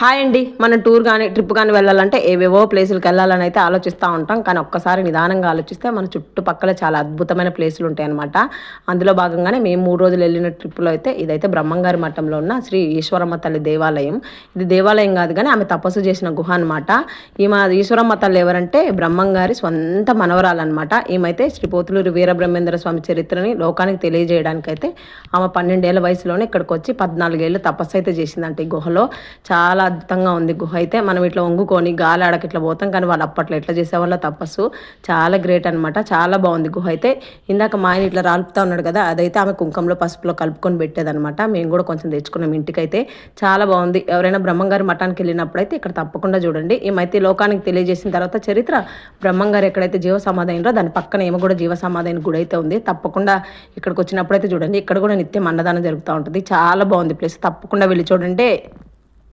Hi అండి. మనం tour కానీ ట్రిప్ కానీ వెళ్ళాలంటే ఏవేవో ప్లేసులకు వెళ్ళాలని అయితే ఆలోచిస్తూ ఉంటాం. కానీ ఒక్కసారి నిదానంగా ఆలోచిస్తే మన చుట్టుపక్కల చాలా అద్భుతమైన ప్లేసులు ఉంటాయి అనమాట అందులో భాగంగానే మేము మూడు రోజులు వెళ్ళిన ట్రిప్లో అయితే ఇదైతే బ్రహ్మంగారి మఠంలో ఉన్న శ్రీ ఈశ్వరమ్మ తల్లి దేవాలయం. ఇది దేవాలయం కాదు కానీ ఆమె తపస్సు చేసిన గుహ అనమాట ఈమె ఈశ్వరమ్మ తల్లి ఎవరంటే బ్రహ్మంగారి స్వంత మనవరాలన్నమాట. ఈమెతే శ్రీ పోతులూరి వీరబ్రహ్మేంద్ర స్వామి చరిత్రని లోకానికి తెలియజేయడానికైతే ఆమె పన్నెండేళ్ళ వయసులోనే ఇక్కడికి వచ్చి పద్నాలుగేళ్ళు తపస్సు అయితే చేసిందంటే ఈ గుహలో. చాలా అద్భుతంగా ఉంది గుహ. అయితే మనం ఇట్లా వంగుకొని గాలి ఆడకి ఇట్లా పోతాం కానీ వాళ్ళు అప్పట్లో ఎట్లా చేసేవాళ్ళ తపస్సు చాలా గ్రేట్ అనమాట చాలా బాగుంది గుహ అయితే. ఇందాక మా ఆయన ఇట్లా రాలుపుతా ఉన్నాడు కదా అదైతే ఆమె కుంకంలో పసుపులో కలుపుకొని పెట్టేదనమాట మేము కూడా కొంచెం తెచ్చుకున్నాం ఇంటికైతే. చాలా బాగుంది. ఎవరైనా బ్రహ్మంగారి మఠానికి వెళ్ళినప్పుడు అయితే ఇక్కడ తప్పకుండా చూడండి. ఏమైతే లోకానికి తెలియజేసిన తర్వాత చరిత్ర. బ్రహ్మంగారు ఎక్కడైతే జీవ సమాధానంలో దాని పక్కన ఏమో కూడా జీవ సమాధానం గుడి అయితే ఉంది. తప్పకుండా ఇక్కడికి వచ్చినప్పుడు అయితే చూడండి. ఇక్కడ కూడా నిత్యం అన్నదానం జరుగుతూ ఉంటుంది. చాలా బాగుంది ప్లేస్. తప్పకుండా వెళ్ళి చూడండి.